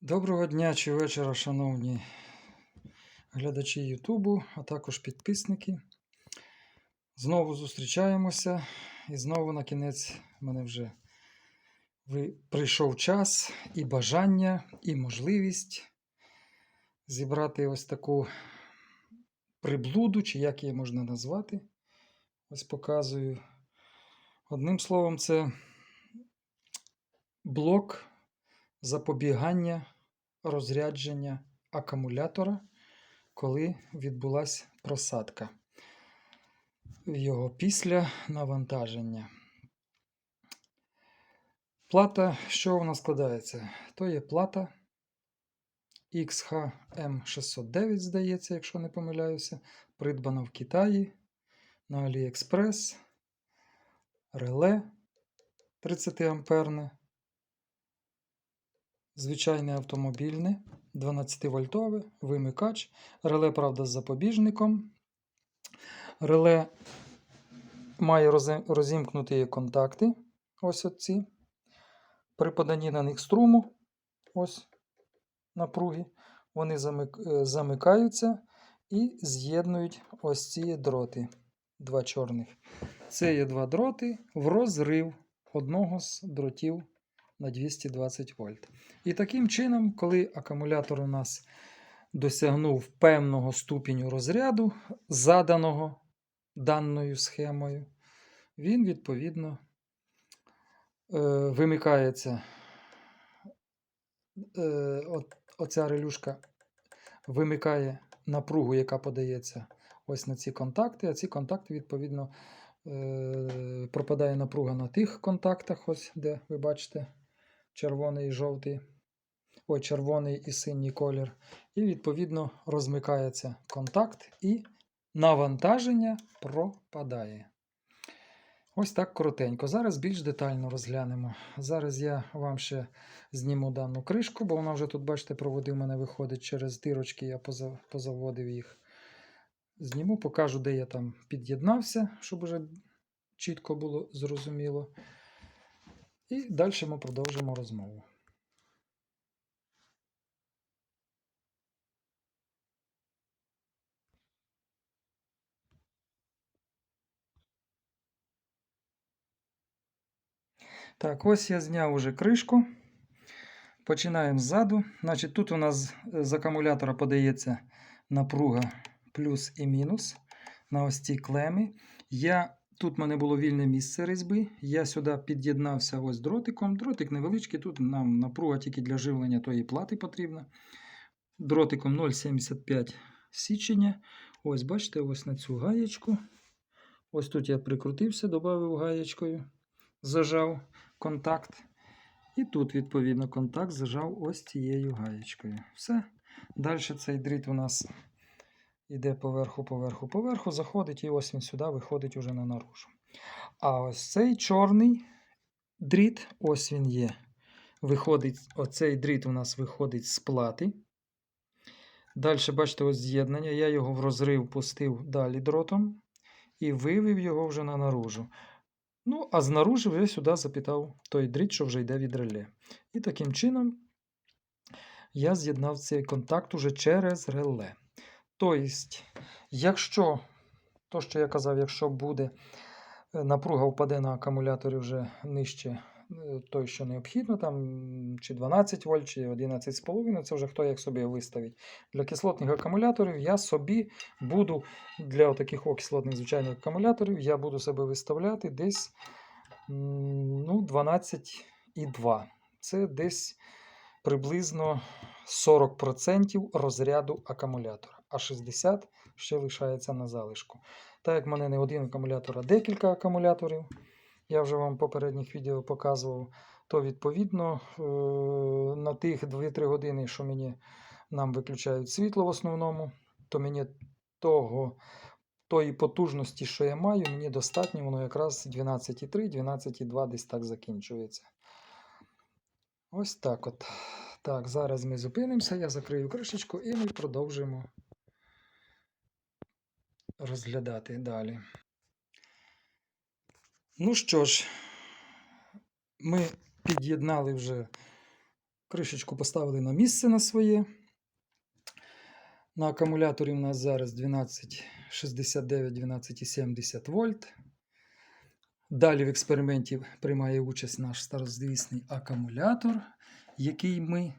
Доброго дня чи вечора, шановні глядачі Ютубу, а також підписники. Знову зустрічаємося, і знову на кінець мене вже прийшов час і бажання, і можливість зібрати ось таку приблуду, чи як її можна назвати. Ось показую. Одним словом, це блок запобігання розрядження акумулятора, коли відбулася просадка його після навантаження. Плата, що вона складається? То є плата XHM609, здається, якщо не помиляюся, придбана в Китаї на AliExpress, реле 30 амперне звичайне автомобільне, 12-вольтове, вимикач, реле, правда, з запобіжником. Реле має розімкнуті контакти. Ось оці. При поданні на них струму, ось напруги, вони е, замикаються і з'єднують ось ці дроти. Два чорних. Це є два дроти в розрив одного з дротів на 220 вольт. І таким чином, коли акумулятор у нас досягнув певного ступеню розряду, заданого даною схемою, він відповідно е, вимикається. Е, оця релюшка вимикає напругу, яка подається ось на ці контакти, а ці контакти, відповідно, е, пропадає напруга на тих контактах, ось де ви бачите червоний і жовтий, ой, червоний і синій колір. І, відповідно, розмикається контакт і навантаження пропадає. Ось так коротенько. Зараз більш детально розглянемо. Зараз я вам ще зніму дану кришку, бо вона вже тут, бачите, проводив мене виходить через дирочки, я позаводив їх. Зніму, покажу, де я там під'єднався, щоб уже чітко було зрозуміло. І далі ми продовжимо розмову. Так, ось я зняв уже кришку. Починаємо ззаду. Значить, тут у нас з акумулятора подається напруга плюс і мінус на ось ці клеми. Я, тут в мене було вільне місце різьби. Я сюди під'єднався ось дротиком. Дротик невеличкий, тут нам напруга тільки для живлення тої плати потрібна. Дротиком 0,75 січення. Ось, бачите, ось на цю гаєчку. Ось тут я прикрутився, додав гаєчкою, зажав контакт. І тут, відповідно, контакт зажав ось цією гаєчкою. Все. Далі цей дріт у нас йде поверху, поверху, поверху, заходить, і ось він сюди виходить уже на наружу. А ось цей чорний дріт, ось він є. Виходить, оцей дріт у нас виходить з плати. Далі, бачите, ось з'єднання. Я його в розрив пустив далі дротом і вивів його вже на наружу. Ну, а знаружи вже сюди запитав той дріт, що вже йде від реле. І таким чином я з'єднав цей контакт уже через реле. Тобто, якщо, то, що я казав, якщо буде е, напруга впаде на акумуляторі вже нижче е, той, що необхідно, там чи 12 вольт, чи 11,5, це вже хто як собі виставить. Для кислотних акумуляторів я собі буду для таких кислотних звичайних акумуляторів я буду себе виставляти десь ну, 12,2. Це десь приблизно 40% розряду акумулятора, а 60% ще лишається на залишку. Так як в мене не один акумулятор, а декілька акумуляторів, я вже вам в попередніх відео показував, то відповідно е, на тих 2-3 години, що мені нам виключають світло в основному, то мені того, тої потужності, що я маю, мені достатньо, воно якраз 12,3, 12,2 десь так закінчується. Ось так от. Так, зараз ми зупинимося, я закрию кришечку і ми продовжуємо розглядати далі. Ну що ж, ми під'єднали вже Кришечку поставили на місце на своє. На акумуляторі у нас зараз 1269 12,70 вольт. Далі в експерименті приймає участь наш старозвісний акумулятор, який ми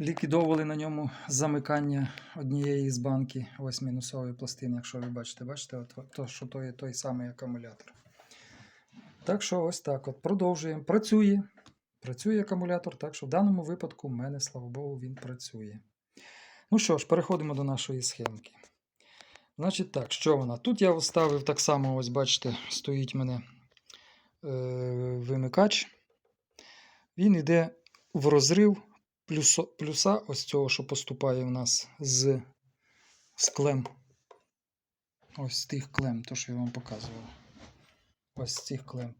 ліквідовували на ньому замикання однієї з банки, ось мінусової пластини, якщо ви бачите, бачите, от, то, що то є той самий акумулятор. Так що ось так от продовжуємо. Працює. Працює акумулятор, так що в даному випадку в мене, слава Богу, він працює. Ну що ж, переходимо до нашої схемки. Значить так, що вона? Тут я вставив так само, ось бачите, стоїть мене е, вимикач. Він йде в розрив плюсо, плюса ось цього, що поступає в нас з, з клем. Ось з тих клем, то, що я вам показував. Ось з цих клем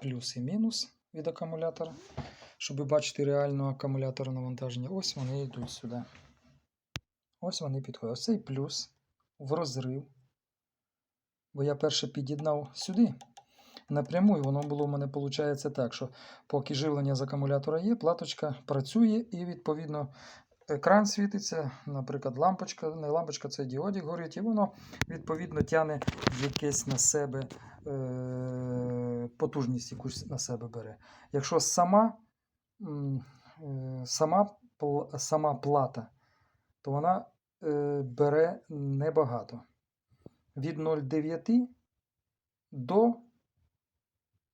плюс і мінус від акумулятора. Щоб бачити реально акумулятор навантаження. Ось вони йдуть сюди. Ось вони підходять. Ось цей плюс в розрив. Бо я перше під'єднав сюди напряму, і воно було в мене виходить так, що поки живлення з акумулятора є, платочка працює і відповідно екран світиться, наприклад, лампочка, не лампочка, це діодік горить, і воно відповідно тягне якесь на себе е, потужність якусь на себе бере. Якщо сама, е, сама, сама плата, то вона е, бере небагато. Від 0,9 до 0,15,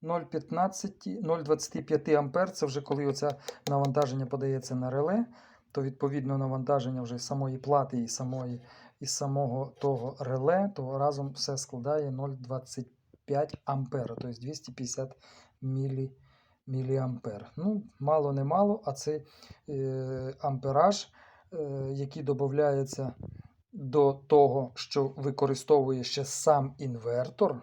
0,25 ампер. Це вже коли оце навантаження подається на реле, то відповідно навантаження вже самої плати і самої, і самого того реле, то разом все складає 0,25 ампера, тобто 250 мілі, міліампер. Ну, мало не мало, а це е, ампераж, е, який додається до того, що використовує ще сам інвертор.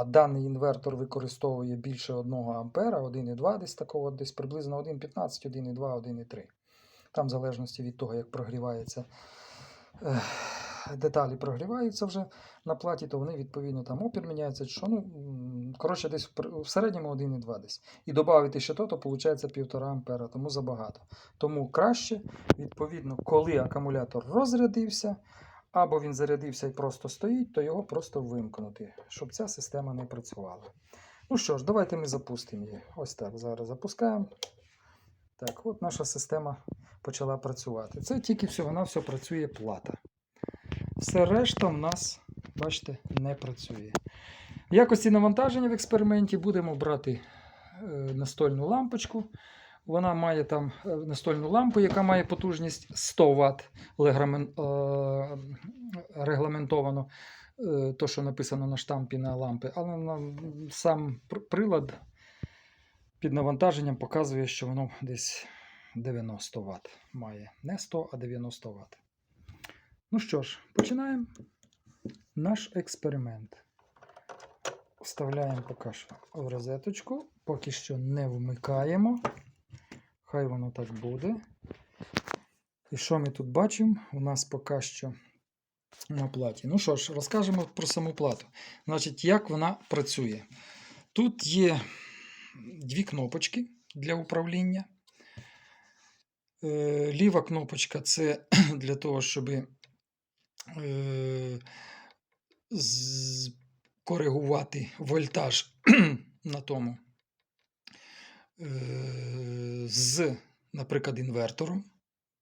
А даний інвертор використовує більше 1 ампера, 1,2 десь такого, десь приблизно 1,15, 1,2, 1,3. Там, в залежності від того, як прогрівається, деталі прогріваються вже на платі, то вони відповідно там опір міняється. Що, ну, коротше, десь в в середньому 1,2 десь. І додати ще то, то виходить 1,5 ампера, тому забагато. Тому краще, відповідно, коли акумулятор розрядився, або він зарядився і просто стоїть, то його просто вимкнути, щоб ця система не працювала. Ну що ж, давайте ми запустимо її. Ось так. Зараз запускаємо. Так, от наша система почала працювати. Це тільки всього-навсього працює плата. Все решта в нас, бачите, не працює. В якості навантаження в експерименті будемо брати е, настольну лампочку. Вона має там е, настольну лампу, яка має потужність 100 Вт е, регламентовано, е, то, що написано на штампі на лампи. Але сам прилад під навантаженням показує, що воно десь 90 Вт має. Не 100, а 90 Вт. Ну що ж, починаємо наш експеримент. Вставляємо поки що в розеточку, поки що не вмикаємо. Хай воно так буде. І що ми тут бачимо? У нас поки що на платі. Ну що ж, розкажемо про саму плату. Значить, як вона працює. Тут є дві кнопочки для управління. Е, Ліва кнопочка це для того, щоб е, коригувати вольтаж на тому з, наприклад, інвертором,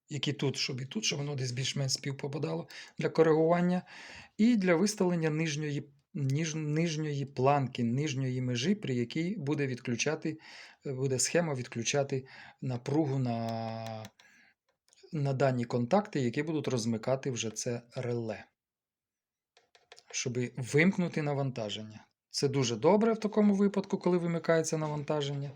який тут, щоб і тут, щоб воно десь більш-менш співпопадало для коригування, і для виставлення нижньої, ніж, нижньої планки, нижньої межі, при якій буде відключати, е, буде схема відключати напругу на, на дані контакти, які будуть розмикати вже це реле. Щоб вимкнути навантаження. Це дуже добре в такому випадку, коли вимикається навантаження.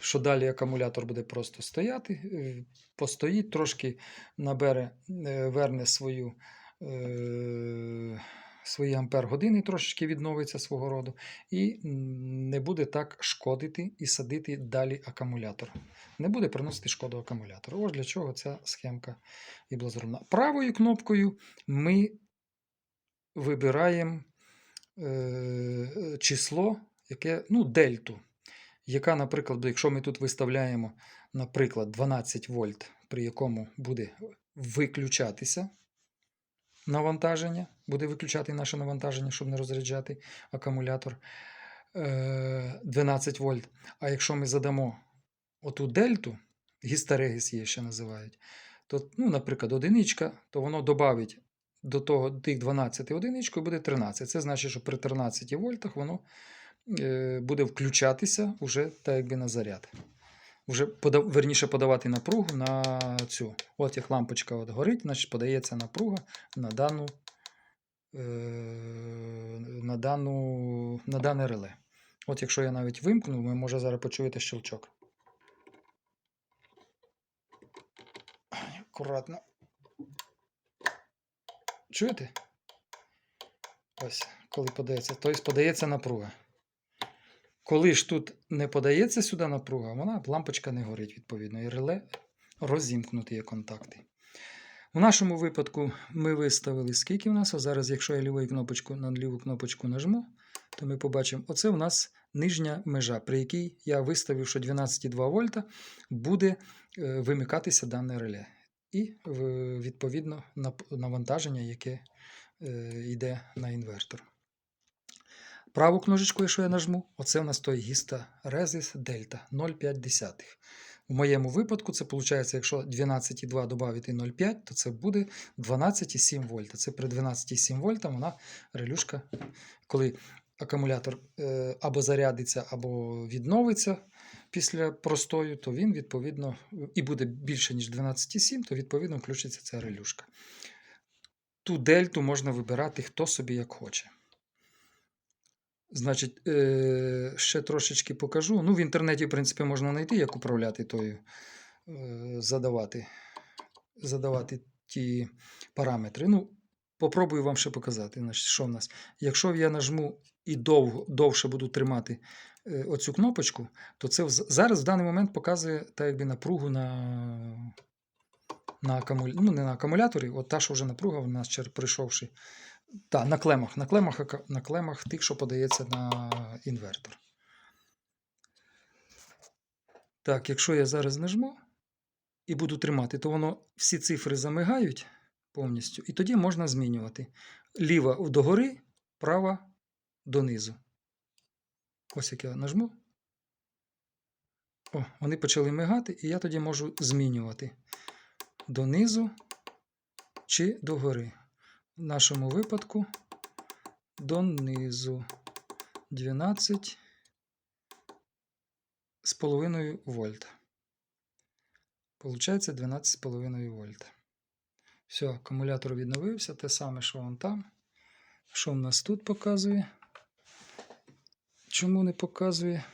Що далі акумулятор буде просто стояти, е, постоїть, трошки набере, е, верне свою, е, свої ампер-години, трошечки відновиться свого роду, і не буде так шкодити і садити далі акумулятор. Не буде приносити шкоду акумулятору. Ось для чого ця схемка і була зроблена. Правою кнопкою ми вибираємо е, число, яке, ну, дельту, яка, наприклад, якщо ми тут виставляємо, наприклад, 12 вольт, при якому буде виключатися навантаження, буде виключати наше навантаження, щоб не розряджати акумулятор е, 12 вольт. А якщо ми задамо оту дельту, гістерегіс її ще називають, то, ну, наприклад, одиничка, то воно додавить до того тих 12 одиничку буде 13. Це значить, що при 13 вольтах воно е, буде включатися вже так якби на заряд. Вже подав, верніше подавати напругу на цю. От як лампочка от горить, значить подається напруга на дану, е, на дану, на дане реле. От якщо я навіть вимкну, ви може зараз почуєте щелчок. Акуратно. Чуєте? Ось, коли подається. Тобто подається напруга. Коли ж тут не подається сюди напруга, вона лампочка не горить, відповідно, і реле розімкнуті є контакти. У нашому випадку ми виставили, скільки в нас. А зараз, якщо я лівою кнопочку на ліву кнопочку нажму, то ми побачимо, оце у нас нижня межа, при якій я виставив, що 12,2 вольта буде е, вимикатися дане реле. І відповідно навантаження, яке е, йде на інвертор. Праву книжечку, якщо я нажму, оце у нас той гістарезис дельта 0,5. У моєму випадку це виходить, якщо 12,2 додати 0,5, то це буде 12,7 вольта. Це при 12,7 вольта вона релюшка, коли акумулятор е, або зарядиться, або відновиться після простою, то він відповідно і буде більше, ніж 12,7, то відповідно включиться ця релюшка. Ту дельту можна вибирати хто собі як хоче. Значить, е, ще трошечки покажу. Ну, в інтернеті, в принципі, можна знайти, як управляти тою, е, задавати, задавати ті параметри. Ну, попробую вам ще показати. Значить, що в нас? Якщо я нажму і довго, довше буду тримати оцю кнопочку, то це зараз в даний момент показує так, якби напругу на, на, акумуля... ну, не на акумуляторі, от та, що вже напруга в нас прийшовши. Так, на клемах, на клемах, на клемах тих, що подається на інвертор. Так, якщо я зараз нажму і буду тримати, то воно всі цифри замигають повністю, і тоді можна змінювати. Ліва догори, права донизу. Ось як я нажму. О, вони почали мигати, і я тоді можу змінювати донизу чи догори. В нашому випадку донизу 12 з половиною вольт. Получається 12,5 вольт. Все, акумулятор відновився. Те саме, що вон там. Що в нас тут показує? Чому не показує?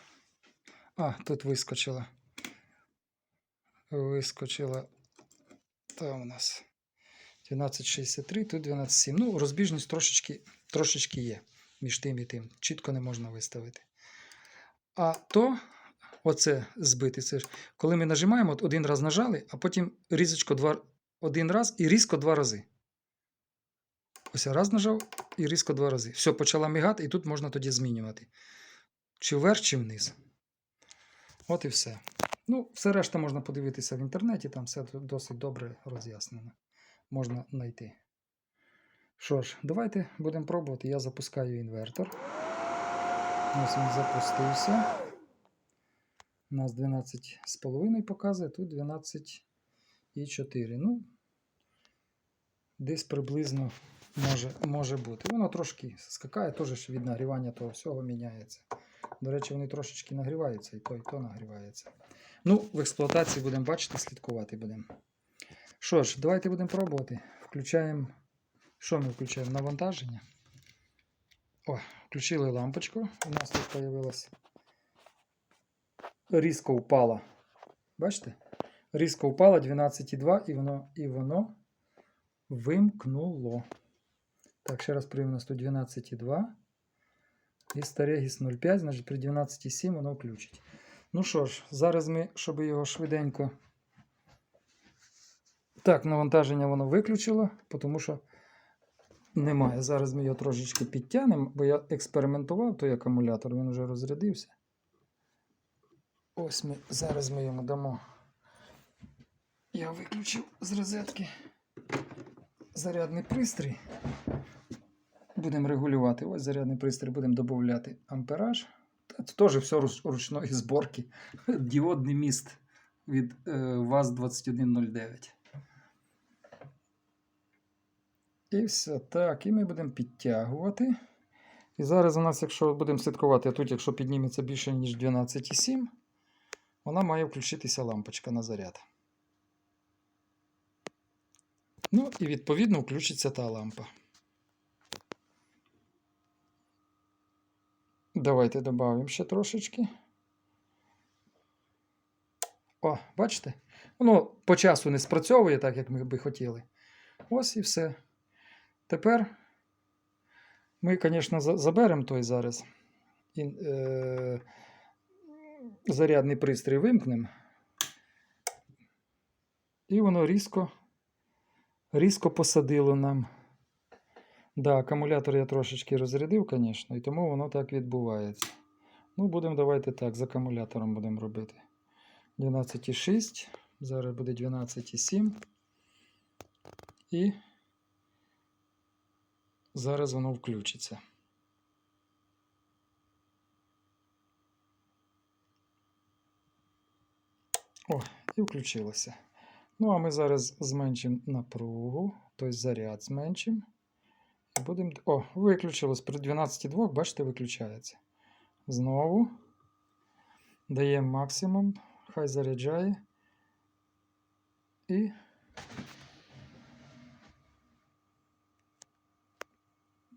А, тут вискочила. Вискочила. Там у нас 1263, тут 12,7. Ну, розбіжність трошечки, трошечки є між тим і тим. Чітко не можна виставити. А то, оце збити, це ж коли ми нажимаємо, от один раз нажали, а потім різочко два, один раз і різко два рази. Ось я раз нажав і різко два рази. Все, почала мігати, і тут можна тоді змінювати. Чи вверх, чи вниз. От і все. Ну, все решта можна подивитися в інтернеті, там все досить добре роз'яснено. Можна знайти. Що ж, давайте будемо пробувати. Я запускаю інвертор. Ось він запустився. У нас 12,5 показує, тут 12,4. Ну, десь приблизно може, може бути. Воно трошки скакає, теж від нагрівання того всього міняється. До речі, вони трошечки нагріваються, і то, і то нагрівається. Ну, в експлуатації будемо бачити, слідкувати будемо. Що ж, давайте будемо пробувати. Включаємо. Що ми включаємо? Навантаження. О, включили лампочку. У нас тут з'явилась. Різко впала. Бачите? Різко впала 12,2 і воно, і воно вимкнуло. Так, ще раз у нас тут 12,2. І старегіс 0,5, значить при 12,7 воно включить. Ну що ж, зараз ми, щоб його швиденько. Так, навантаження воно виключило, тому що немає. Зараз ми його трошечки підтягнемо, бо я експериментував той акумулятор, він вже розрядився. Ось ми зараз ми йому дамо. Я виключив з розетки зарядний пристрій. Будемо регулювати. Ось зарядний пристрій, будемо додати ампераж. Це теж все ручної зборки. Діодний міст від е, ВАЗ-2109. І все так. І ми будемо підтягувати. І зараз у нас, якщо будемо слідкувати, тут, якщо підніметься більше, ніж 12,7, вона має включитися лампочка на заряд. Ну і відповідно включиться та лампа. Давайте додамо ще трошечки. О, бачите? Воно по часу не спрацьовує так, як ми би хотіли. Ось і все. Тепер ми, звісно, заберемо той зараз. І, е, зарядний пристрій вимкнемо. І воно різко, різко посадило нам. Да, акумулятор я трошечки розрядив, звісно, і тому воно так відбувається. Ну, будемо давайте так, з акумулятором будемо робити. 12,6, зараз буде 12,7. І зараз воно включиться. О, і включилося. Ну, а ми зараз зменшимо напругу, тобто заряд зменшимо. Будемо. О, виключилось. При 12,2, бачите, виключається. Знову даємо максимум, хай заряджає. І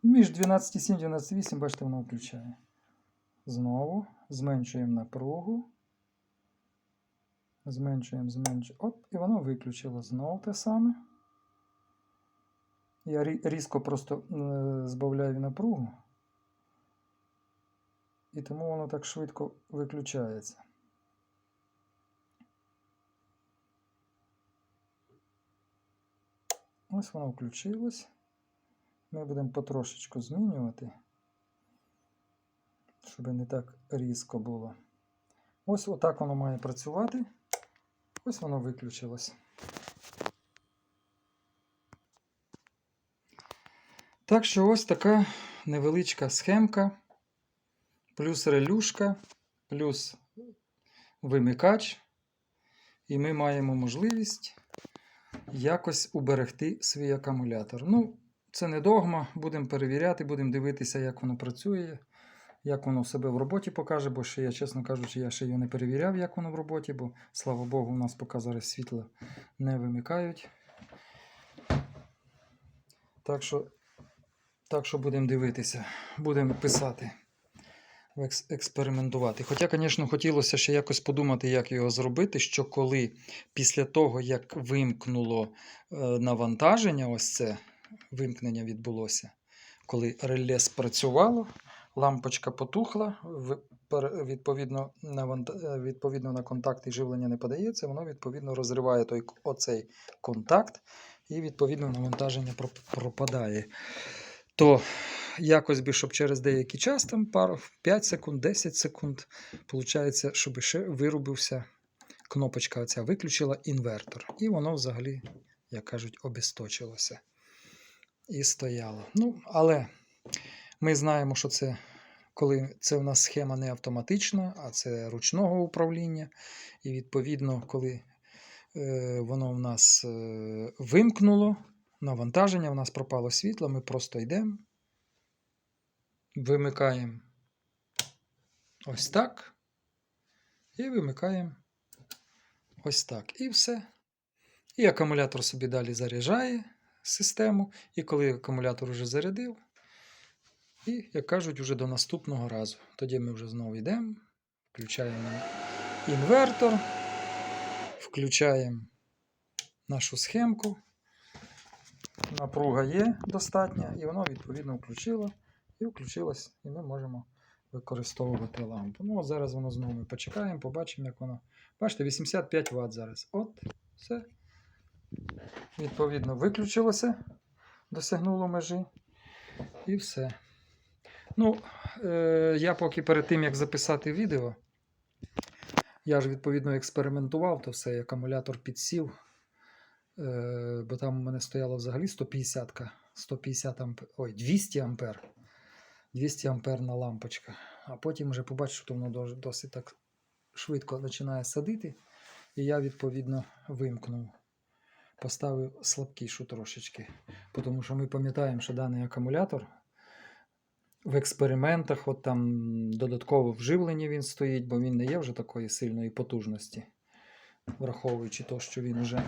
між 12,7 і 12,8, бачите, воно включає. Знову зменшуємо напругу. Зменшуємо, зменшуємо. Оп, і воно виключило знову те саме. Я різко просто е, збавляю напругу. І тому воно так швидко виключається. Ось воно включилось. Ми будемо потрошечку змінювати, щоб не так різко було. Ось отак воно має працювати. Ось воно виключилось. Так що ось така невеличка схемка, плюс релюшка, плюс вимикач. І ми маємо можливість якось уберегти свій акумулятор. Ну, це не догма, будемо перевіряти, будемо дивитися, як воно працює, як воно себе в роботі покаже, бо ще я, чесно кажучи, я ще його не перевіряв, як воно в роботі, бо, слава Богу, у нас поки зараз світло не вимикають. Так що, так що будемо дивитися, будемо писати, експериментувати. Хоча, звісно, хотілося ще якось подумати, як його зробити, що коли після того, як вимкнуло е, навантаження, ось це вимкнення відбулося, коли реле спрацювало, лампочка потухла, відповідно, е, відповідно на і живлення не подається, воно відповідно розриває той, оцей контакт, і відповідно навантаження пропадає. То якось би, щоб через деякий час, там пару 5 секунд, 10 секунд, виходить, щоб ще вирубився кнопочка оця виключила інвертор. І воно взагалі, як кажуть, обесточилося. І стояло. Ну, але ми знаємо, що це коли це в нас схема не автоматична, а це ручного управління. І відповідно, коли е, воно в нас е, вимкнуло, навантаження, в нас пропало світло, ми просто йдемо, вимикаємо ось так. І вимикаємо ось так. І все. І акумулятор собі далі заряджає систему. І коли акумулятор вже зарядив, і, як кажуть, вже до наступного разу. Тоді ми вже знову йдемо, включаємо інвертор, включаємо нашу схемку. Напруга є достатня, і воно відповідно включило і включилось, і ми можемо використовувати лампу. Ну, зараз воно знову ми почекаємо, побачимо, як воно. Бачите, 85 Вт зараз. От, все. Відповідно, виключилося, досягнуло межі. І все. Ну, е, я поки перед тим, як записати відео, Я ж відповідно експериментував, то все, і акумулятор підсів. Е, бо там у мене стояло взагалі 150 150 ампер, ой, 200 ампер. 200 амперна лампочка. А потім вже побачив, що воно досить так швидко починає садити. І я, відповідно, вимкнув. Поставив слабкішу трошечки. Тому що ми пам'ятаємо, що даний акумулятор в експериментах, от там додатково вживлення він стоїть, бо він не є вже такої сильної потужності, враховуючи те, що він вже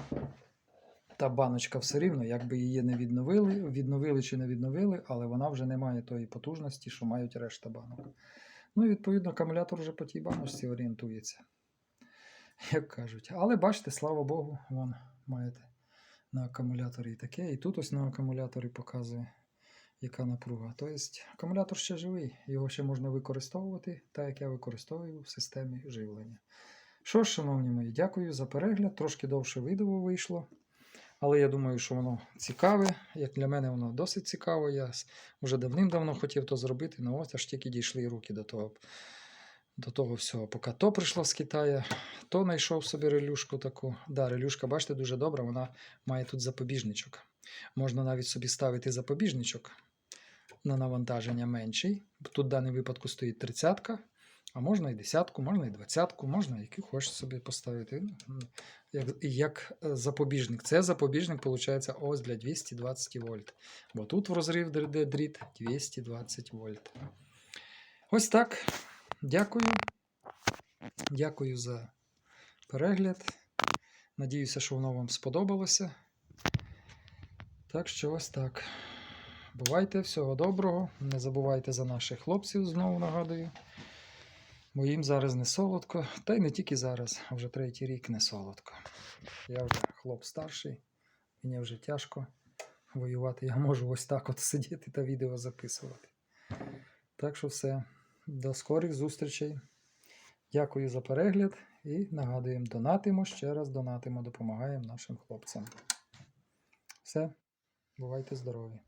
та баночка все рівно, якби її не відновили, відновили чи не відновили, але вона вже не має тої потужності, що мають решта банок. Ну і відповідно акумулятор вже по тій баночці орієнтується, як кажуть. Але бачите, слава Богу, вон маєте на акумуляторі і таке, і тут ось на акумуляторі показує, яка напруга. Тобто акумулятор ще живий, його ще можна використовувати, так як я використовую в системі живлення. Що ж, шановні мої, дякую за перегляд. Трошки довше відео вийшло. Але я думаю, що воно цікаве. Як для мене воно досить цікаво. Я вже давним-давно хотів то зробити, але ось аж тільки дійшли руки до того, до того всього. Поки то прийшло з Китаю, то знайшов собі релюшку таку. Да, релюшка, бачите, дуже добра, вона має тут запобіжничок. Можна навіть собі ставити запобіжничок на навантаження менший. Тут в даному випадку стоїть 30 а можна і десятку, можна і двадцятку, можна які хочеш собі поставити. Як, як е, запобіжник. Це запобіжник, виходить, ось для 220 вольт. Бо тут в розрив дріт 220 вольт. Ось так. Дякую. Дякую за перегляд. Надіюся, що воно вам сподобалося. Так що ось так. Бувайте, всього доброго. Не забувайте за наших хлопців, знову нагадую. Бо їм зараз не солодко, та й не тільки зараз, а вже третій рік не солодко. Я вже хлоп старший, мені вже тяжко воювати. Я можу ось так от сидіти та відео записувати. Так що все. До скорих зустрічей. Дякую за перегляд і нагадуємо, донатимо ще раз, донатимо, допомагаємо нашим хлопцям. Все, бувайте здорові!